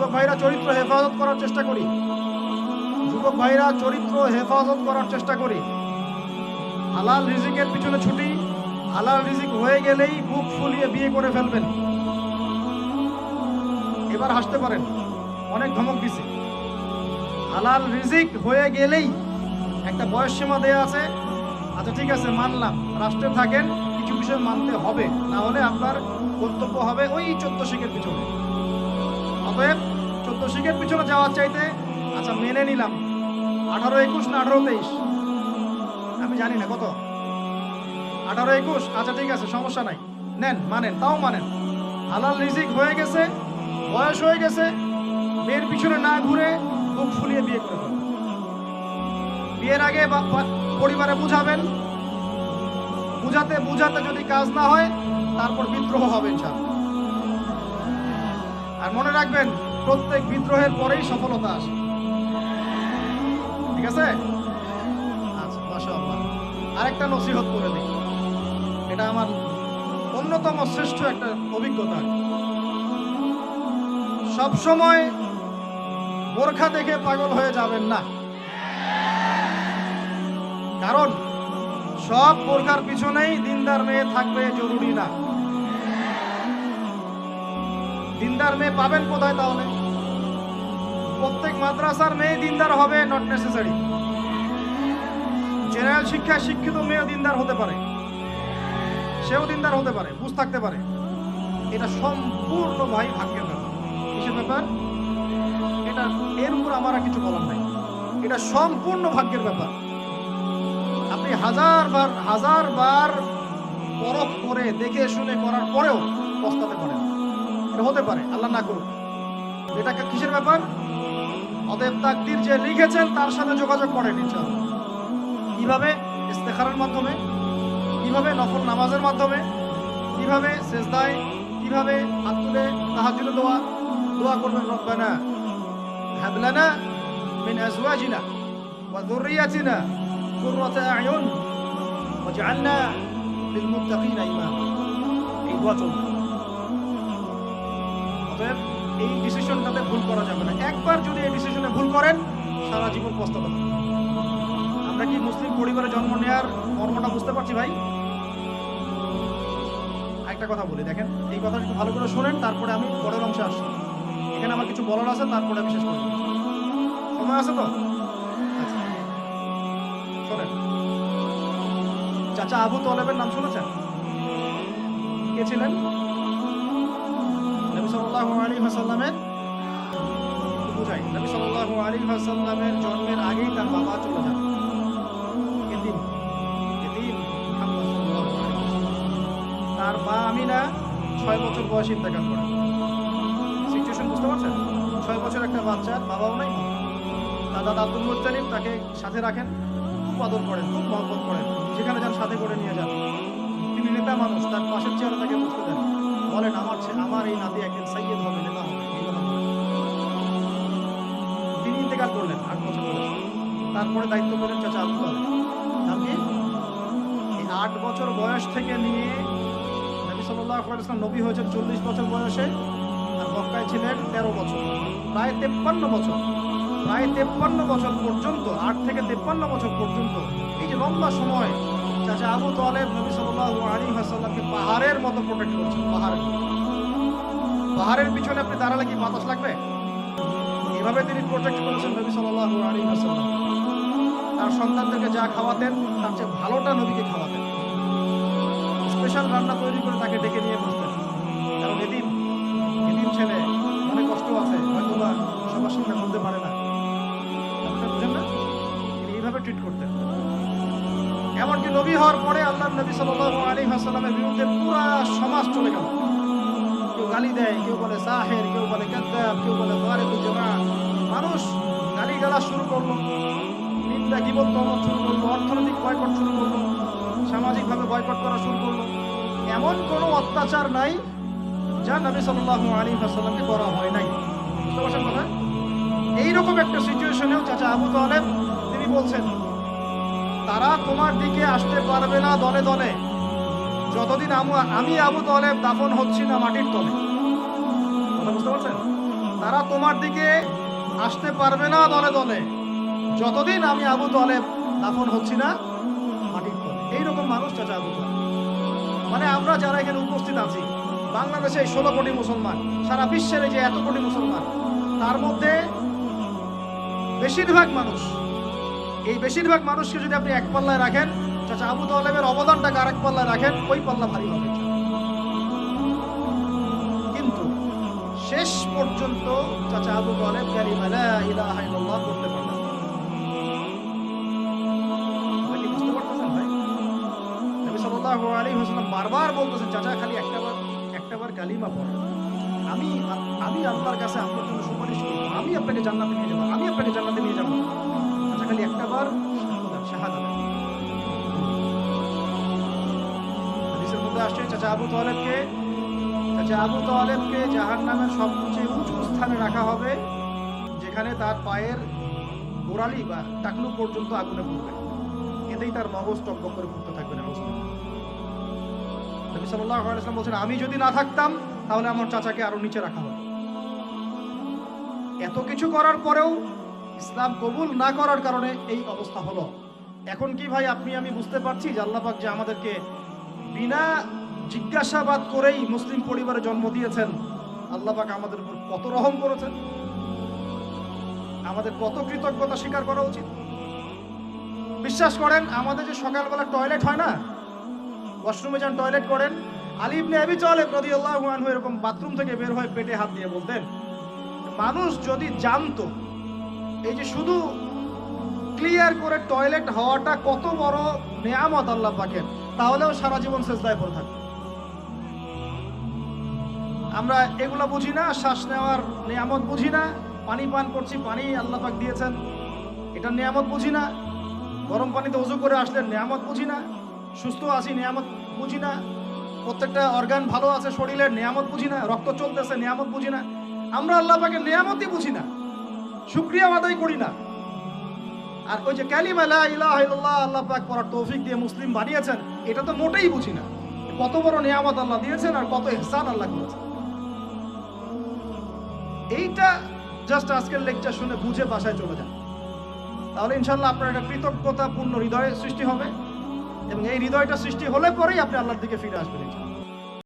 যুবক ভাইরা চরিত্র হেফাজত করার চেষ্টা করি। যুবক ভাইরা চরিত্র হেফাজত করার চেষ্টা করি। হালাল রিজিকের পিছনে ছুটি, হালাল রিজিক হয়ে গেলেই বুক ফুলিয়ে বিয়ে করে ফেলবেন। এবার হাসতে পারেন, অনেক ধমক দিছে। হালাল রিজিক হয়ে গেলেই একটা বয়স সীমা দেয়া আছে। আচ্ছা ঠিক আছে, মানলাম। রাষ্ট্রে থাকেন, কিছু বিষয় মানতে হবে। না হলে আপনার কর্তব্য হবে ওই চোদ্দ শিখের পিছনে। অতএব চোদ্দ শিখের পিছনে যাওয়ার চাইতে আচ্ছা মেনে নিলাম। আঠারো একুশ না আঠারো তেইশ? আমি জানি না, কত? আঠারো একুশ? আচ্ছা ঠিক আছে, সমস্যা নাই। নেন, মানেন, তাও মানেন। হালাল রিজিক হয়ে গেছে, বয়স হয়ে গেছে, মেয়ের পিছনে না ঘুরে বুক ফুলিয়ে বিয়ে করে বিয়ের আগে পরিবারে বুঝাবেন। বুঝাতে বুঝাতে যদি কাজ না হয়, তারপর বিদ্রোহ হবে, ইনশাআল্লাহ। আর মনে রাখবেন, প্রত্যেক বিদ্রোহের পরেই সফলতা আসে। ঠিক আছে? আচ্ছা আরেকটা নসিহত করে দিই। এটা আমার অন্যতম শ্রেষ্ঠ একটা অভিজ্ঞতা। সব সময় বোরখা দেখে পাগল হয়ে যাবেন না। কারণ, সব বোরখার পিছনেই দিনদার মেয়ে থাকবে জরুরি না। দিনদার মেয়ে পাবেন কোথায় তাহলে? প্রত্যেক মাদ্রাসার মেয়ে দিনদার হবে নট নেসেসারি জেনারেল শিক্ষায় শিক্ষিত মেয়েও দিনদার হতে পারে। সেও দিনদার হতে পারে, বুঝ থাকতে পারে। এটা সম্পূর্ণ ভাই ভাগ্যের ব্যাপার। ব্যাপার? এটা এর উপর আমার আর কিছু বলার নাই। এটা সম্পূর্ণ ভাগ্যের ব্যাপার। আপনি হাজার বার হাজার বার পরখ করে, দেখে শুনে করার পরেও পস্তাতে পারেন। এটা হতে পারে, আল্লাহ না করুক। এটা কিসের ব্যাপার? অতএব তাকদির যে লিখেছেন, তার সাথে যোগাযোগ করেন ইনশাআল্লাহ। কীভাবে? ইস্তেখারের মাধ্যমে। কীভাবে? নফল নামাজের মাধ্যমে। কীভাবে? সেজদায়। কীভাবে? হাত তুলে তাহাজুদের দোয়া। দোয়া করবেন, রব্বানা হাবলানা মিন আজওয়াজিনা ওয়া যুররিয়াতিনা কুররাতা আয়ুন ওয়াজআলনা লিল মুত্তাকিনা ইমামা এই দোয়া চলবে। অতএব এই ডিসিশনটাতে ভুল করা যাবে না। একবার যদি এই ডিসিশনে ভুল করেন, সারা জীবন পস্তাতে আমরা কি মুসলিম পরিবারে জন্ম নেওয়ার মর্মটা বুঝতে পারছি ভাই? একটা কথা বলি, দেখেন, এই কথা একটু ভালো করে শোনেন, তারপরে আমি পরের অংশে আসছি। এখানে আমার কিছু বলার আছে, তারপরে আমি শেষ করব সময় আছে তো? আচ্ছা। শোনেন। চাচা আবু তলেবের নাম শুনেছেন? কে ছিলেন? আলাইহি ওয়াসাল্লামের একটু বুঝাই নবী সাল্লাল্লাহু আলাইহি ওয়াসাল্লামের জন্মের আগেই তার বাবা চলে যান। তার মা আমিনা ছয় বছর বয়সে ইন্তেকাল করেন সিচুয়েশন বুঝতে পারছেন? ছয় বছর একটা বাচ্চার বাবাও নাই। তার দাদা আব্দুল মুত্তালিব তাকে সাথে রাখেন, খুব আদর করেন, খুব মহব্বত করেন। যেখানে যান, সাথে করে নিয়ে যান। তিনি নেতা মানুষ, তার পাশের চেয়ারে তাকে বসতে দেন। বলেন, আমার আমার এই নাতি একদিন সাইয়েদ হবে, নেতা হবে। তিনি ইন্তেকাল করলেন, আট বছর বয়সে। তারপরে দায়িত্ব পেলেন চাচা আব্দুল আলী নাম এই আট বছর বয়স থেকে নিয়ে নবী সাল্লাল্লাহু আলাইহি ওয়াসাল্লাম নবী হয়েছেন চল্লিশ বছর বয়সে, আর মক্কায় ছিলেন তেরো বছর। প্রায় তেপ্পান্ন বছর, প্রায় তেপ্পান্ন বছর পর্যন্ত, আট থেকে তেপ্পান্ন বছর পর্যন্ত, এই যে লম্বা সময় চাচা আবু তালেব নবী সাল্লাল্লাহু আলাইহি ওয়াসাল্লামকে পাহাড়ের মতো প্রোটেক্ট করেছেন, পাহাড়ের। পাহাড়ের পিছনে আপনি দাঁড়ালে কি বাতাস লাগবে? এভাবে তিনি প্রোটেক্ট করেছেন নবী সাল্লাল্লাহু আলাইহি ওয়াসাল্লাম। তার সন্তানদেরকে যা খাওয়াতেন, তার চেয়ে ভালোটা নবীকে খাওয়াতেন। স্পেশাল রান্না তৈরি করে তাকে ডেকে নিয়ে বসতেন। কারণ এদিন এদিন ছেলে, অনেক কষ্ট আছে, হয়তো বা সবার সামনে বলতে পারে না। বুঝেন না? তিনি এইভাবে ট্রিট করতেন। এমনকি নবী হওয়ার পরে আল্লাহ নবী সাল্লাল্লাহু আলাইহি ওয়াসাল্লামের বিরুদ্ধে পুরা সমাজ চলে গেল। কেউ গালি দেয়, কেউ বলে সাহের, কেউ বলে গাদ্দাব কেউ বলে ফারিকুল জামা। মানুষ গালি গালা শুরু করল, নিন্দা তহমত শুরু করল, অর্থনৈতিক বয়কট শুরু করল, সামাজিকভাবে বয়কট করা শুরু করল। এমন কোনো অত্যাচার নাই যা নবী সাল্লাল্লাহু আলাইহি ওয়াসাল্লামকে করা হয় নাই। বুঝতে পারছেন কথা এইরকম একটা সিচুয়েশনেও চাচা আবু তালেব, তিনি বলছেন তারা তোমার দিকে আসতে পারবে না দলে দলে। যতদিন আমু- আবু তালেব দাফন হচ্ছি না মাটির তলে। বুঝতে পারছেন? তারা তোমার দিকে আসতে পারবে না দলে দলে। যতদিন আমি আবু তলেব দাফন হচ্ছি না মাটির তলে। এইরকম মানুষ চাচা আবু তলেব। মানে আমরা যারা এখানে উপস্থিত আছি, বাংলাদেশে ষোলো কোটি মুসলমান, সারা বিশ্বের এই যে এত কোটি মুসলমান, তার মধ্যে বেশিরভাগ মানুষ এই বেশিরভাগ মানুষকে যদি আপনি এক পাল্লায় রাখেন, চাচা আবু তালেবের অবদানটাকে আরেক পাল্লায় রাখেন, ওই পাল্লা ভারী হবে। কিন্তু শেষ পর্যন্ত চাচা আবু তালেব কালিমা লা ইলাহা ইল্লাল্লাহ করতে পারলেন। আপনারা বারবার বলতেছেন, চাচা, খালি একটাবার একটাবার কালিমা পড়েন আমি আমি আল্লাহর কাছে আপনার জন্য সুপারিশ করব। আমি আপনাকে জান্নাতে নিয়ে যাব, আমি আপনাকে জান্নাতে নিয়ে যাব। খালি আবু তালেবকে জাহান্নামের সবচেয়ে উঁচু স্থানে রাখা হবে, যেখানে তার পায়ের গোড়ালি বা টাকলু পর্যন্ত আগুনে পড়বে। এতেই তার মগজ টকবক করে ঘুরতে থাকবে না বলছেন, আমি যদি না থাকতাম, তাহলে আমার চাচাকে আরও নিচে রাখা হতো। এত কিছু করার পরেও ইসলাম কবুল না করার কারণে এই অবস্থা হলো। এখন কি ভাই আপনি, আমি বুঝতে পারছি যে আল্লাহ পাক যে আমাদেরকে বিনা জিজ্ঞাসাবাদ করেই মুসলিম পরিবারে জন্ম দিয়েছেন, আল্লাহ পাক আমাদের উপর কত রহম করেছেন। আমাদের কত কৃতজ্ঞতা স্বীকার করা উচিত। বিশ্বাস করেন, আমাদের যে সকালবেলা টয়লেট হয় না, ওয়াশরুমে যান টয়লেট করেন, আলী ইবনে আবি তালেব রাদিয়াল্লাহু আনহু এরকম বাথরুম থেকে বের হয়ে পেটে হাত দিয়ে বলতেন, মানুষ যদি জানতো এই যে শুধু ক্লিয়ার করে টয়লেট হওয়াটা কত বড় নেয়ামত আল্লাহ পাকের, তাহলেও সারা জীবন সেজদায় পড়ে থাকে আমরা এগুলো বুঝি না, শ্বাস নেওয়ার নিয়ামত বুঝি না, পানি পান করছি, পানি আল্লাহ পাক দিয়েছেন এটা নিয়ামত বুঝি না, গরম পানিতে উজু করে আসলে নিয়ামত বুঝি না, সুস্থ আছি, নিয়ামত বুঝি না, প্রত্যেকটা অর্গান ভালো আছে, শরীরের নিয়ামত বুঝি না, রক্ত চলতেছে, নিয়ামত বুঝি না, আমরা আল্লাহ পাকের নিয়ামতই বুঝি না। শুক্রিয়া আদায় করি না। আর ওই যে কালিমা লা ইলাহা আল্লাহ পাক পড়ার তৌফিক দিয়ে মুসলিম বানিয়েছেন, এটা তো মোটেই বুঝি না। কত বড় নিয়ামত আল্লাহ দিয়েছেন আর কত ইহসান আল্লাহ করেছেন। এইটা জাস্ট আজকের লেকচার শুনে বুঝে বাসায় চলে যান। তাহলে ইনশাল্লাহ আপনার একটা কৃতজ্ঞতাপূর্ণ হৃদয়ের সৃষ্টি হবে এবং এই হৃদয়টা সৃষ্টি হলে পরেই আপনি আল্লাহর দিকে ফিরে আসবেন।